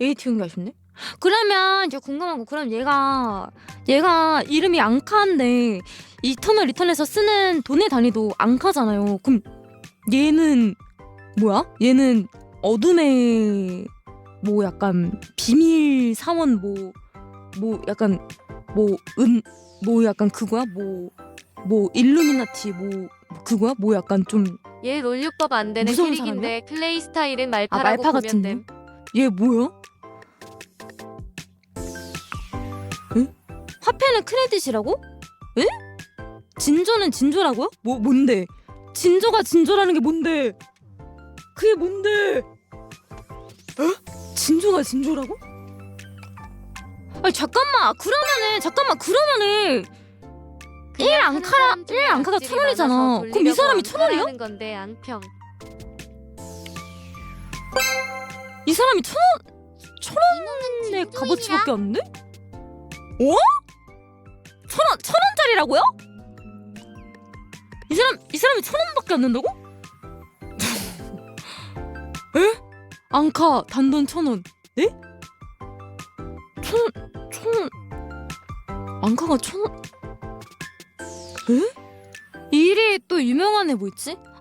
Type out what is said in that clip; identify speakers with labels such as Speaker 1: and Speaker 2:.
Speaker 1: AT인 게 아쉽네. 그러면 이제 궁금한 거 그럼 얘가 얘가 이름이 앙카인데 이터널 리턴에서 쓰는 돈의 단위도 앙카잖아요. 그럼 얘는 뭐야? 얘는 어둠의 뭐 약간 비밀 사원 뭐뭐 약간 뭐 은 뭐 약간 그거야? 뭐뭐 일루미나티 뭐 그거야? 뭐 약간
Speaker 2: 좀얘 롤육법 안 되는
Speaker 1: 무서운
Speaker 2: 캐릭인데 플레이 스타일은
Speaker 1: 아,
Speaker 2: 말파라고
Speaker 1: 말파
Speaker 2: 보면
Speaker 1: 같은
Speaker 2: 됨.
Speaker 1: 얘 뭐야? 화폐는 크레딧이라고? 에? 진조는 진조라고요? 뭐 뭔데? 진조가 진조라는 게 뭔데? 그게 뭔데? 에? 진조가 진조라고? 아니 잠깐만 그러면은 잠깐만 그러면은 일 앙카라- 일 앙카가 천 원이잖아. 그럼 이 사람이 천 원이요?
Speaker 2: 건데 앙평.
Speaker 1: 이 사람이 천 원, 천 원의 값어치밖에 안 돼? 어? 천 원, 천 원짜리라고요? 이 사람, 이 사람이 천 원밖에 안 낸다고? 에? 앙카 단돈 천 원. 에? 천 원, 천 원. 앙카가 천 원. 에? 이 일이 또 유명한 애 뭐 있지?